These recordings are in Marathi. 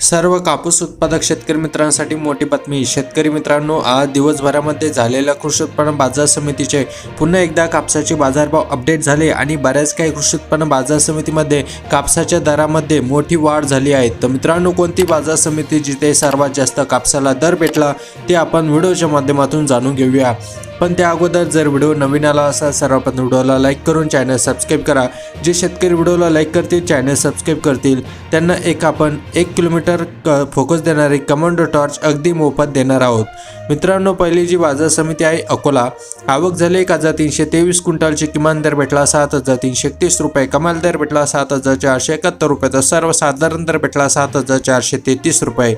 सर्व कापूस उत्पादक शेतकरी मित्रांसाठी मोठी बातमी. शेतकरी मित्रांनो आज दिवसभरामध्ये झालेल्या कृषी उत्पन्न बाजार समितीचे पुन्हा एकदा कापसाचे बाजारभाव अपडेट झाले आणि बऱ्याच काही कृषी उत्पन्न बाजार समितीमध्ये कापसाच्या दरामध्ये मोठी वाढ झाली आहे. तर मित्रांनो कोणती बाजार समिती जिथे सर्वात जास्त कापसाला दर भेटला ते आपण व्हिडिओच्या माध्यमातून जाणून घेऊया. पण त्या अगोदर जर व्हिडिओ नवीन आला असाल सर्वप्रथम व्हिडिओला लाईक करून चॅनल सबस्क्राईब करा. जे शेतकरी व्हिडिओला लाईक करतील चॅनल सबस्क्राईब करतील त्यांना एक आपण एक किलोमीटर क फोकस देणारे कमांडो टॉर्च अगदी मोफत देणार आहोत. मित्रांनो पहिली जी बाजार समिती आहे अकोला. आवक झाली एक हजार तीनशे तेवीस क्विंटलची किमान दर भेटला सात हजार तीनशे एकतीस रुपये कमाल दर भेटला सात हजार चारशे एकाहत्तर रुपये तर सर्वसाधारण दर भेटला सात हजार चारशे तेहतीस रुपये.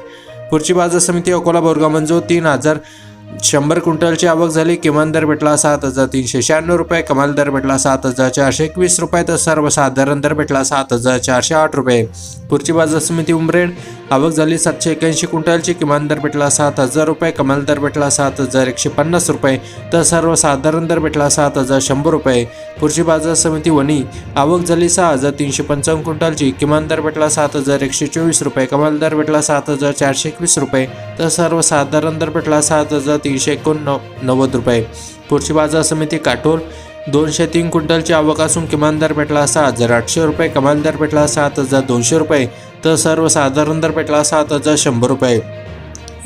पुढची बाजार समिती अकोला बोरगाव मंजूर तीन हजार शंभर क्विंटलची आवक झाली किमान दर भेटला सात हजार तीनशे शहाण्णव रुपये कमाल दर भेटला सात हजार चारशे एकवीस रुपये तर सर्वसाधारण दर भेटला सात हजार चारशे आठ रुपये. पुढची बाजार समिती उमरेड. आवक झाली सातशे एक्याऐंशी क्विंटलची किमान दर भेटला सात हजार रुपये कमाल दर भेटला सात हजार एकशे पन्नास रुपये तर सर्वसाधारण दर भेटला सात हजार शंभर रुपये. पुढची बाजार समिती वणी आवक झाली सहा हजार तीनशे पंचावन्न क्विंटलची किमान दर भेटला सात हजार एकशे चोवीस रुपये कमाल दर भेटला सात हजार चारशे एकवीस रुपये तर सर्वसाधारण दर भेटला सात हजार तीनशे एकोणनव्वद नव्वद रुपये. पुढची बाजार समिती काटोल दोनशे तीन क्विंटलची आवक असून किमान दर भेटला सहा हजार आठशे रुपये कमाल दर भेटला सात हजार दोनशे रुपये तर सर्वसाधारण दर भेटला सात हजार शंभर रुपये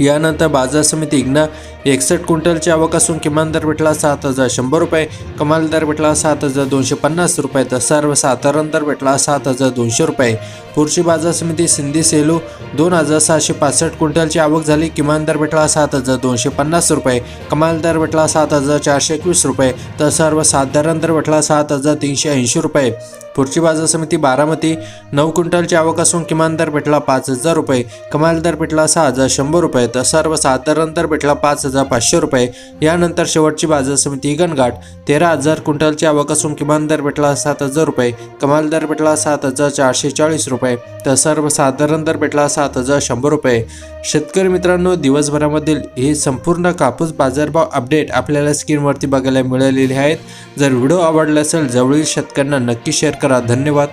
यानंतर बाजार समिती इग्ना एकसष्ट क्विंटलची आवक असून किमान दर भेटला सात हजार शंभर रुपये कमाल दर भेटला सात हजार दोनशे पन्नास रुपये तर सर्वसाधारण दर भेटला सात हजार दोनशे रुपये. पुढची बाजार समिती सिंधी सेलू दोन हजार सहाशे पासष्ट क्विंटलची आवक झाली. किमान दर भेटला सात हजार दोनशे पन्नास रुपये कमाल दर भेटला सात हजार चारशे एकवीस रुपये तर सर्वसाधारण दर भेटला सात हजार तीनशे ऐंशी रुपये. पुढची बाजार समिती बारामती नऊ क्विंटलची आवक असून किमान दर भेटला पाच हजार रुपये कमाल दर भेटला सहा हजार शंभर रुपये तर सर्वसाधारण दर भेटला पाच हजार पाचशे रुपये. यानंतर शेवटची बाजार समिती गणघाट तेरा हजार क्विंटलची आवक असून किमान दर भेटला सात हजार रुपये. कमाल दर भेटला सात हजार चारशे चाळीस रुपये. तर सर्वसाधारण दर भेटला सात हजार शंभर रुपये. शेतकरी मित्रांनो दिवसभरामधील हे संपूर्ण कापूस बाजारभाव अपडेट आपल्याला स्क्रीनवरती बघायला मिळालेले आहेत. जर व्हिडिओ आवडला असेल जवळील शेतकऱ्यांना नक्की शेअर करा. धन्यवाद.